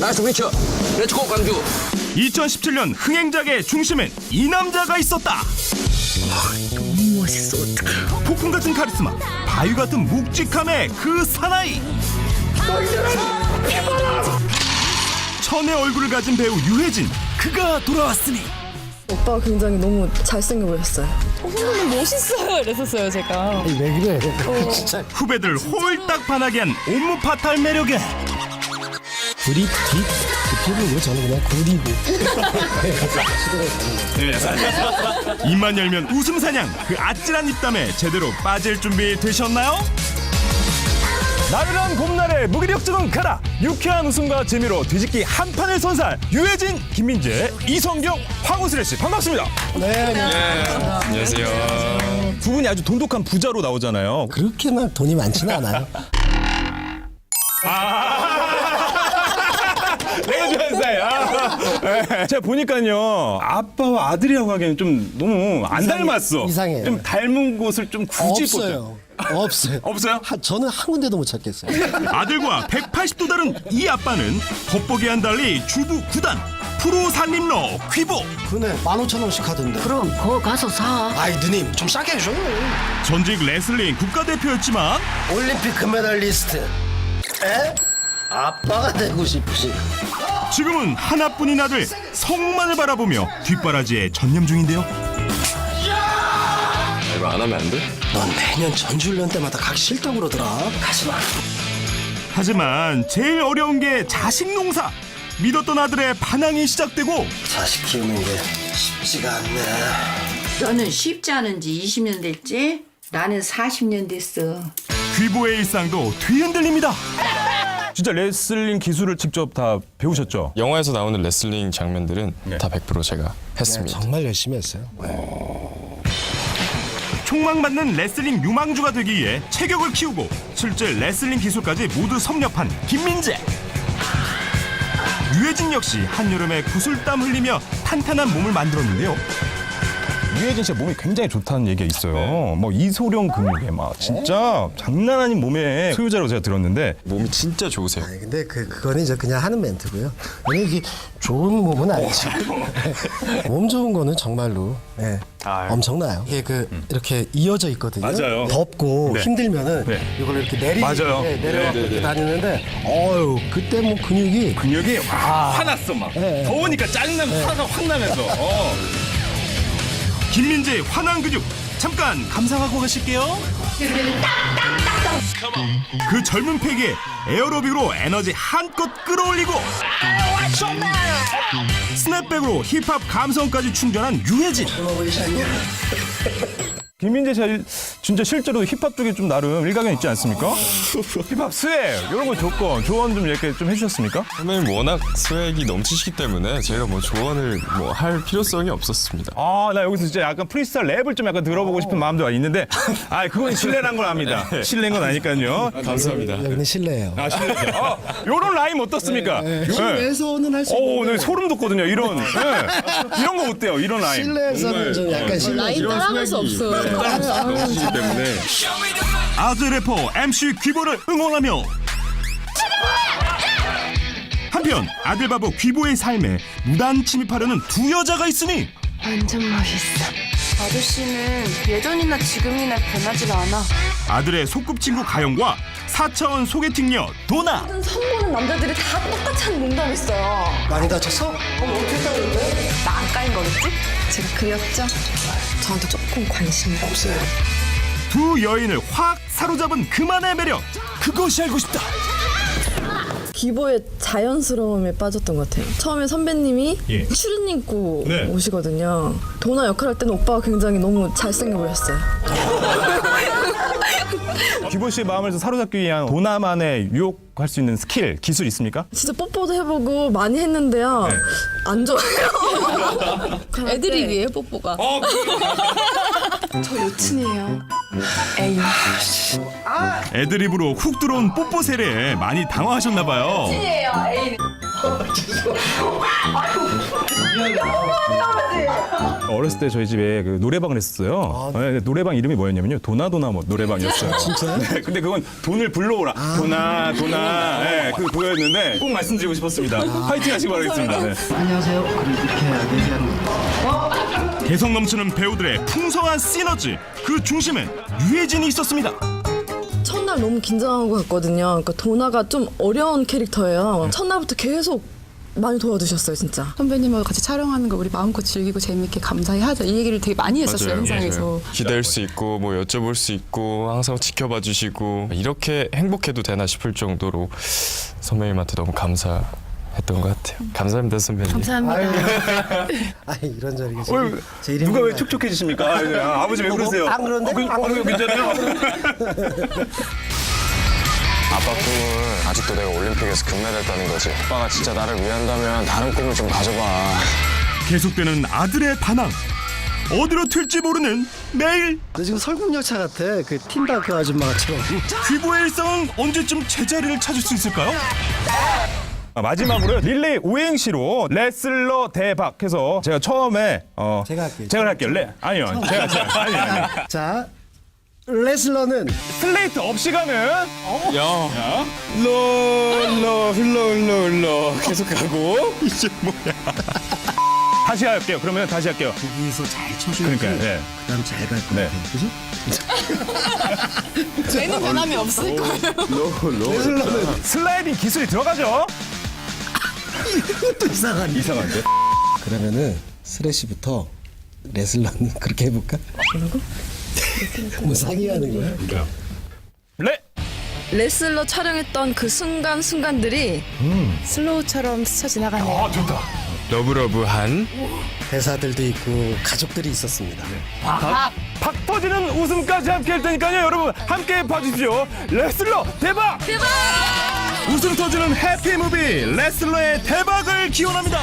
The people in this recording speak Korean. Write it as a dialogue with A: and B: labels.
A: 나이스 미쳐. 렛츠고 광주.
B: 2017년 흥행작의 중심엔 이 남자가 있었다.
C: 너무 멋있어
B: 폭풍 같은 카리스마, 바위 같은 묵직함의 그 사나이. 천의 얼굴을 가진 배우 유해진, 그가 돌아왔으니
D: 오빠가 굉장히 너무 잘생겨 보였어요.
C: 선배님 멋있어요 이랬었어요 제가
E: 왜 그래? 진짜
B: 후배들 홀딱 반하게 한 옴무 파탈 매력에
E: 구리 뒷 뒷부분이고 저는 그냥 구리고.
B: 입만 열면 웃음 사냥, 그 아찔한 입담에 제대로 빠질 준비 되셨나요? 나른한 봄날에 무기력증은 가라! 유쾌한 웃음과 재미로 뒤집기 한 판을 선살 유해진, 김민재, 이성경, 황우슬 씨 반갑습니다.
E: 네.
B: 두 분이 아주 돈독한 부자로 나오잖아요.
E: 그렇게 나 돈이 많지는 않아요.
B: 내가 좋아하는 사이. 아. 네. 제가 보니까요 아빠와 아들이라고 하기에는 좀 너무 안
E: 이상해.
B: 닮았어.
E: 이상해요.
B: 좀 닮은 곳을 좀 굳이
E: 없어요. 없어요.
B: 없어요?
E: 하- 저는 한 군데도 못 찾겠어요.
B: 아들과 180도 다른 이 아빠는 겉보기와는 달리 주부 구단 프로 살림러 퀴보
E: 그네 만 오천 원씩 하던데.
C: 그럼 거 가서 사
E: 아이 누님 좀 싸게 해줘요.
B: 전직 레슬링 국가대표였지만
E: 올림픽 금메달리스트. 에? 아빠가 되고 싶으시.
B: 지금은 하나뿐인 아들 성만을 바라보며 뒷바라지에 전념 중인데요.
A: 이거 안 하면 안 돼?
E: 넌 매년 전주훈련 때마다 가기 싫다고 그러더라. 가지 마.
B: 하지만 제일 어려운 게 자식 농사. 믿었던 아들의 반항이 시작되고
E: 자식 키우는 게 쉽지가 않네.
F: 너는 쉽지 않은 지 20년 됐지? 나는 40년 됐어.
B: 귀보의 일상도 뒤흔들립니다. 진짜 레슬링 기술을 직접 다 배우셨죠?
G: 영화에서 나오는 레슬링 장면들은 다 100% 제가 했습니다.
E: 정말 열심히 했어요.
B: 촉망받는 레슬링 유망주가 되기 위해 체격을 키우고 실제 레슬링 기술까지 모두 섭렵한 김민재. 유해진 역시 한여름에 구슬땀 흘리며 탄탄한 몸을 만들었는데요. 유해진 씨가 몸이 굉장히 좋다는 얘기가 있어요. 뭐 이소룡 근육에 막 진짜 장난 아닌 몸의 소유자라고 제가 들었는데
G: 몸이 진짜 좋으세요.
E: 아니, 근데 그 그거는 이제 그냥 하는 멘트고요. 왜냐 이게 좋은 몸은 아니죠. 몸 좋은 거는 정말로 예, 엄청나요. 이게 그 이렇게 이어져 있거든요.
B: 맞아요.
E: 덥고
B: 네.
E: 힘들면은
B: 네.
E: 이걸 이렇게 내리
B: 맞아요.
E: 네, 내려갖고 이렇게 다니는데 어유 그때 뭐 근육이
B: 근육이 와, 화났어 막
E: 네.
B: 더우니까 짜증나면 화가 확 나면서 어. 김민재 화난 근육 잠깐 감상하고 가실게요. 그 젊은 팩에 에어로빅으로 에너지 한껏 끌어올리고 스냅백으로 힙합 감성까지 충전한 유해진. 김민재 씨 진짜 실제로 힙합 쪽에 좀 나름 일가견 있지 않습니까? 힙합 스웩 이런 거 조건 조언 좀 이렇게 좀 해주셨습니까?
G: 선배님 워낙 스웩이 넘치시기 때문에 제가 뭐 조언을 뭐 할 필요성이 없었습니다.
B: 아, 나 여기서 진짜 약간 프리스타일 랩을 좀 약간 들어보고 싶은 마음도 있는데, 아, 그건 실례란 걸 압니다. 실례인 건 아니까요.
G: 감사합니다.
E: 여기는 실내예요.
B: 아, 실례. 아, 요런 라임 어떻습니까? 네.
E: 실내에서는 할 수
B: 오,
E: 있는데
B: 네, 소름 돋거든요. 이런. 네. 이런 거 어때요? 이런 라임.
E: 실내에서는 좀 약간 실내.
C: 라인 따라갈 수 없어
B: 아재 래퍼 MC 귀보를 응원하며 한편 아들 바보 귀보의 삶에 무단 침입하려는 두 여자가 있으니
H: 완전 멋있어. 아저씨는 예전이나 지금이나 변하질 않아.
B: 아들의 소꿉친구 가영과 4차원 소개팅녀 도나
D: 선보는 남자들이 다 똑같이 하는 농담 있어요.
E: 많이 다쳤어?
H: 나안 까인 거겠지?
D: 제가 그렸죠? 저한테 조금 관심이 없어요.
B: 두 여인을 확 사로잡은 그만의 매력 그것이 알고 싶다
D: 기보의 자연스러움에 빠졌던 것 같아요. 처음에 선배님이
B: 예.
D: 추리닝 입고
B: 네.
D: 오시거든요. 도나 역할 할 때는 오빠가 굉장히 너무 잘생겨 보였어요.
B: 기보 씨의 마음을 좀 사로잡기 위한 도나만의 유혹할 수 있는 스킬 기술 있습니까?
D: 진짜 뽀뽀도 해보고 많이 했는데요.
B: 네.
D: 안 좋아요.
C: 애드립이에요 뽀뽀가
H: 저 여친이에요. 에이.
B: 애드립으로 훅 들어온 뽀뽀 세례에 많이 당황하셨나 봐요 어렸을 때 저희 집에 그 노래방을 했었어요. 네, 노래방 이름이 뭐였냐면요. 도나도나 뭐 노래방이었어요. 진짜요? 네, 근데 그건 돈을 불러오라. 도나 도나. 네, 그 그거였는데 꼭 말씀드리고 싶었습니다. 파이팅 하시기 바라겠습니다. 네.
E: 안녕하세요. 그럼 이렇게 얘기하는 거.
B: 개성 넘치는 배우들의 풍성한 시너지 그 중심엔 유해진이 있었습니다.
D: 첫날 너무 긴장한 것 같거든요. 그러니까 도나가 좀 어려운 캐릭터예요. 첫날부터 계속 많이 도와주셨어요, 진짜.
I: 선배님하고 같이 촬영하는 거 우리 마음껏 즐기고 재밌게 감사히 하자 이 얘기를 되게 많이 했었어요 현장에서
G: 기댈 수 있고 뭐 여쭤볼 수 있고 항상 지켜봐 주시고 이렇게 행복해도 되나 싶을 정도로 선배님한테 너무 감사 했던 것 같아요. 감사합니다 선배님.
E: 아 이런저런 게
B: 왜,
E: 제 이름이
B: 누가 왜? 촉촉해지십니까? 아, 아버지 왜 그러세요?
E: 안 그런데?
B: 어, 그,
E: 안
B: 어? 괜찮아요?
J: 아빠 꿈은 아직도 내가 올림픽에서 금메달 따는 거지. 아빠가 진짜 나를 위한다면 다른 꿈을 좀 가져봐.
B: 계속되는 아들의 반항. 어디로 튈지 모르는 매일
E: 너 지금 설국열차 같아. 그 틴다 그 아줌마처럼.
B: 귀보의 일상은 언제쯤 제자리를 찾을 수 있을까요? 아, 마지막으로 릴레이 오행시로 레슬러 대박 해서 제가 처음에 어
E: 제가 할게요.
B: 제가 할게요. 레 아니요. 제가 제가 아니 아니.
E: 자 레슬러는
B: 슬레이트 없이 가는
G: 야.
B: 흘러 흘러 흘러 흘러 계속 가고 이제 뭐야? 다시 할게요. 그러면 다시 할게요.
E: 거기서 잘 쳐줘야지.
B: 그러니까 네.
E: 그다음 잘 갈 것
B: 네.
E: 같아. 그지?
I: 쟤는 변함이 없을 거예요
E: 레슬러는
B: 슬라이딩 기술이 들어가죠.
E: 또 이상한데.
B: 이상한데?
E: 그러면은 스레시부터 레슬러는 그렇게 해볼까? 뭐라고? 뭐 상의하는 거야?
B: 레
D: 레슬러 촬영했던 그 순간순간들이
I: 슬로우처럼 스쳐 지나가네요
B: 아 좋다.
G: 러브러브한
E: 대사들도 있고 가족들이 있었습니다.
B: 박 터지는 웃음까지 함께 할 테니까요 여러분 함께 봐주십시오 레슬러 대박 대박 웃음 터지는 해피무비 레슬러의 대박을 기원합니다